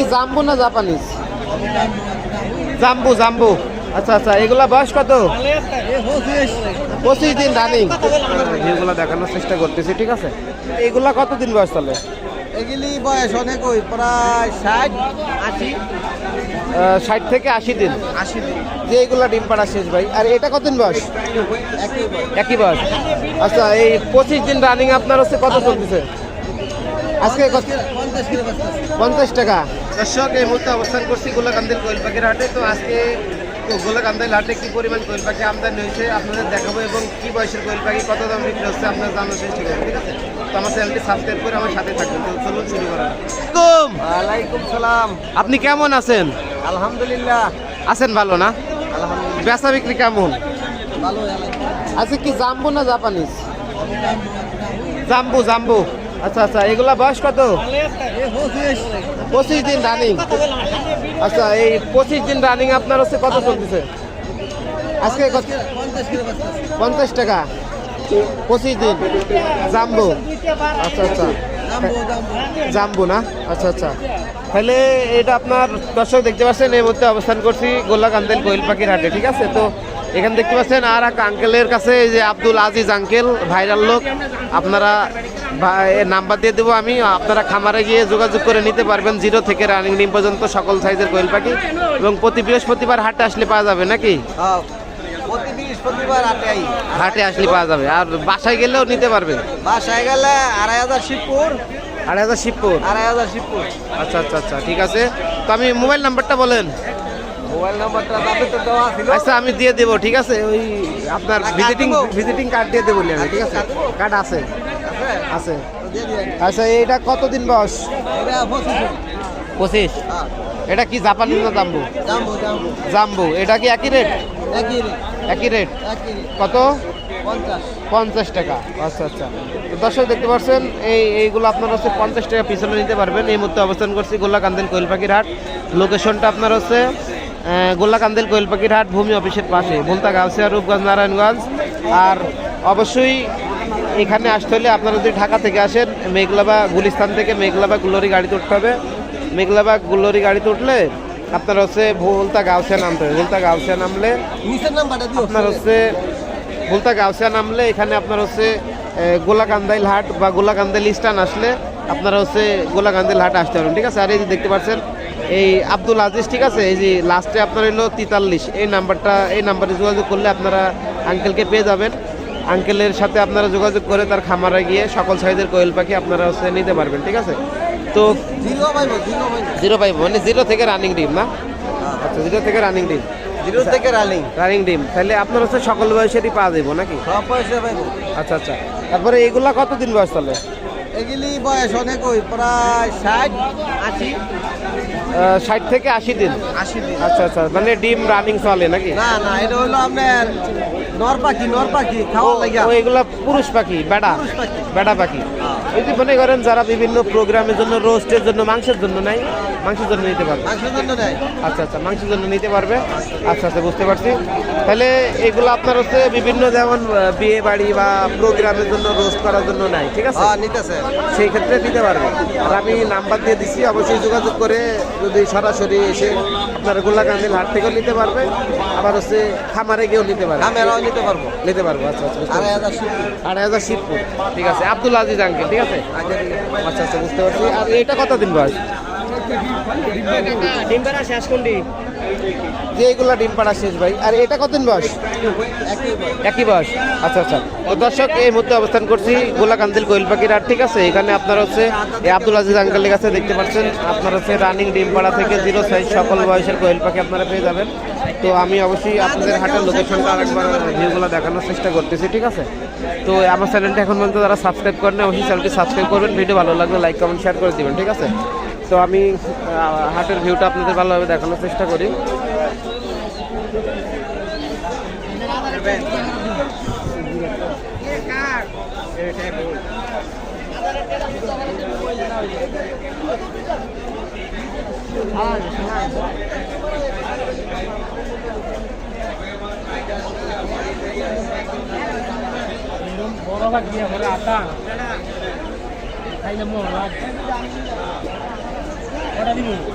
কি জাম্বু না জাপানিজ? জাম্বু জাম্বু। আচ্ছা আচ্ছা এগুলা বয়স কত? পঁচিশ দিন রানিং এগুলা দেখানোর চেষ্টা করতেছি ঠিক আছে? এগুলা কতদিন বয়স চলে এগুলি বয়স অনেক ওই প্রায় ষাট আশি। ষাট থেকে আশি দিন। আশি দিন। যে এগুলা ডিম পাড়া শেষ ভাই আর এটা কতদিন বয়স? একই বয়স। আচ্ছা এই পঁচিশ দিন রানিং আপনার হচ্ছে কত চলতেছে? আজকে কত? পঞ্চাশ টাকা। দর্শক এই মুহূর্তে অবস্থান করছি গোলাকান্দির কোয়েল পাখির হাটে। তো আজকে গোলাকান্দির হাটে কি পরিমাণ কোয়েল পাখি আমদানি হয়েছে আপনাদের দেখাবো এবং কি বয়সের কোয়েল পাখি কত দাম বিক্রি হচ্ছে আপনার জানার চেষ্টা করব ঠিক আছে? তো আমার চ্যানেলটি সাবস্ক্রাইব করে আমার সাথে থাকবেন। তো চলুন শুরু করা যাক। ওয়ালাইকুম সালাম। আপনি কেমন আছেন? আলহামদুলিল্লাহ। আছেন ভালো না? আলহামদুলিল্লাহ। বেচা বিক্রি কেমন? ভালো আজকে কি জাম্বু না জাপানিজ? জাম্বু জাম্বু। আচ্ছা আচ্ছা এগুলা বয়স কত? পঁচিশ দিন রানিং আচ্ছা এই পঁচিশ দিন রানিং আপনার হচ্ছে কত চলতেছে? আজকে পঞ্চাশ টাকা। পঁচিশ দিন। জাম্বু। আচ্ছা আচ্ছা। জাম্বো, না? আচ্ছা আচ্ছা। তাহলে এটা আপনার দর্শক দেখতে পাচ্ছেন এই মধ্যে অবস্থান করছি গোল্লাকান্দেল কোয়েল পাখির হাটে ঠিক আছে? তো এখানে দেখতে পাচ্ছেন আর এক আঙ্কেলের কাছে যে আব্দুল আজিজ আঙ্কেল ভাইরাল লোক। আপনারা নাম্বার দিয়ে দেবো আমি। আপনারা খামারে গিয়ে যোগাযোগ করে নিতে পারবেন। জিরো থেকে রানিং ডিম পর্যন্ত সকল সাইজের কোয়েল পাখি। এবং প্রতি বৃহস্পতিবার হাটে আসলে পাওয়া যাবে নাকি? হ্যাঁ, হাটে আসলে পাওয়া যাবে। আর বাসায় গেলেও নিতে পারবেন বাসায় গেলে আড়াই হাজার শিবপুর। আড়াই হাজার শিবপুর? আড়াই হাজার শিবপুর। আচ্ছা আচ্ছা আচ্ছা ঠিক আছে। তো আমি মোবাইল নাম্বারটা বলেন। মোবাইল নাম্বারটা তাদের তো দেওয়া ছিল। আচ্ছা আমি দিয়ে দেবো ঠিক আছে? ওই আপনার ভিজিটিং ভিজিটিং কার্ড দিয়ে দেবো ঠিক আছে? কার্ড আছে। আছে? দিয়েন। আচ্ছা এইটা কতদিন বয়স? এটা পঁচিশ হ্যাঁ, এটা কি জাপানি না জাম্বু? জাম্বো এটা কি একই রেট একই একই রেট কত? পঞ্চাশ। টাকা। আচ্ছা আচ্ছা। তো দর্শক দেখতে পাচ্ছেন এই এইগুলো আপনার হচ্ছে পঞ্চাশ টাকা পিছনে নিতে পারবেন। এই মুহূর্তে অবস্থান করছি গোল্লাকান্দেল কোয়েল পাখির হাট। লোকেশনটা আপনার হচ্ছে গোল্লাকান্দেল কোয়েল হাট ভূমি অফিসের পাশে। ভুলতা গাউসিয়া রূপগঞ্জ নারায়ণগঞ্জ। আর অবশ্যই এখানে আসতে হলে আপনারা যদি ঢাকা থেকে আসেন মেঘলাবা গুলিস্তান থেকে মেঘলাবা গুলোরি গাড়িতে উঠতে হবে। মেঘলাবা গুলোরি গাড়িতে উঠলে আপনার হচ্ছে ভুলতা গাউসিয়া নামতে হবে। ভুলতা গাউসিয়া নামলে আপনার হচ্ছে বলতে গাউসিয়া নামলে এখানে আপনার হচ্ছে গোলাকান্দাইল হাট বা গোলাকান্দাইল স্টান আসলে আপনারা হচ্ছে গোলাকান্দাইল হাট আসতে পারবেন। ঠিক আছে? আর এই যে দেখতে পাচ্ছেন এই আব্দুল আজিজ ঠিক আছে? এই যে লাস্টে আপনার হলো তেতাল্লিশ। এই নাম্বারটা এই নাম্বারে যোগাযোগ করলে আপনারা আঙ্কেলকে পেয়ে যাবেন। আঙ্কেলের সাথে আপনারা যোগাযোগ করে তার খামারে গিয়ে সকল সাইজের কোয়েল পাখি আপনারা হচ্ছে নিতে পারবেন ঠিক আছে? তো জিরো পাইবো মানে জিরো থেকে রানিং ডিম না? আচ্ছা জিরো থেকে রানিং ডিম। জিরো থেকে রানিং রানিং ডিম তাহলে আপনার হচ্ছে সকল বয়সেরই পাওয়া যাব নাকি? সব পয়সা পাইবো আচ্ছা আচ্ছা। তারপরে এগুলা কতদিন বয়স চলে এগুলি বয়স অনেক ওই প্রায় ষাট আশি। ষাট থেকে আশি দিন। আশি দিন। আচ্ছা আচ্ছা। মানে ডিম রানিং চলে নাকি? না না এটা হলো আপনার নর পাখি নর পাখি খাওয়া লাগিয়া। এগুলা পুরুষ পাখি বেড়া। বেড়া পাখি। এই যে মনে করেন যারা বিভিন্ন প্রোগ্রামের জন্য রোস্টের জন্য মাংসের জন্য নাই মাংসের জন্য নিতে পারবে। মাংসের জন্য নেয় আচ্ছা আচ্ছা মাংসের জন্য নিতে পারবে। আচ্ছা আচ্ছা বুঝতে পারছি। তাহলে এগুলো আপনার হচ্ছে বিভিন্ন যেমন বিয়ে বাড়ি বা প্রোগ্রামের জন্য রোস্ট করার জন্য নাই ঠিক আছে? হ্যাঁ নিতেছে। সেই ক্ষেত্রে নিতে পারবে। আর আমি নাম্বার দিয়ে দিচ্ছি অবশ্যই যোগাযোগ করে যদি সরাসরি এসে আপনারা গোল্লাকান্দিল হাট থেকেও নিতে পারবে। আবার হচ্ছে খামারে গিয়েও নিতে পারবে। ক্যামেরাও নিতে পারব। নিতে পারব আচ্ছা আচ্ছা আড়াই হাজার শিবপুর। আড়াই হাজার শিবপুর ঠিক আছে। আব্দুল আজিজ আঙ্কেল। ঠিক আছে? আচ্ছা আচ্ছা বুঝতে পারছি। আর এটা কতদিন বয়স? ডিম পাড়া শেষ কোনটি যে এগুলা ডিম পাড়া শেষ ভাই। আর এটা কতদিন বয়স? একই বয়স। আচ্ছা আচ্ছা। দর্শক এই মুহূর্তে অবস্থান করছি গোলাকান্দিল কোয়েল পাখির আর ঠিক আছে? এখানে আপনার হচ্ছে আব্দুল আজিজ আঙ্কেলের কাছে দেখতে পাচ্ছেন। আপনার হচ্ছে রানিং ডিম পাড়া থেকে জিরো সাইজ সকল বয়সের কোয়েল পাখি আপনারা পেয়ে যাবেন। তো আমি অবশ্যই আপনাদের হাটের লোকেশনটা আরেকবার ভিউগুলো দেখানোর চেষ্টা করতেছি, ঠিক আছে? তো আমার চ্যানেলটা এখন পর্যন্ত যারা সাবস্ক্রাইব করেন অবশ্যই চ্যানেলটি সাবস্ক্রাইব করবেন ভিডিও ভালো লাগলে লাইক কমেন্ট শেয়ার করে দিবেন, ঠিক আছে? তো আমি হাটের ভিউটা আপনাদের ভালোভাবে দেখানোর চেষ্টা করি। বড় ভাগ দিয়ে ঘরে আটা। খাইলে লাগ কটা দিব এগুলো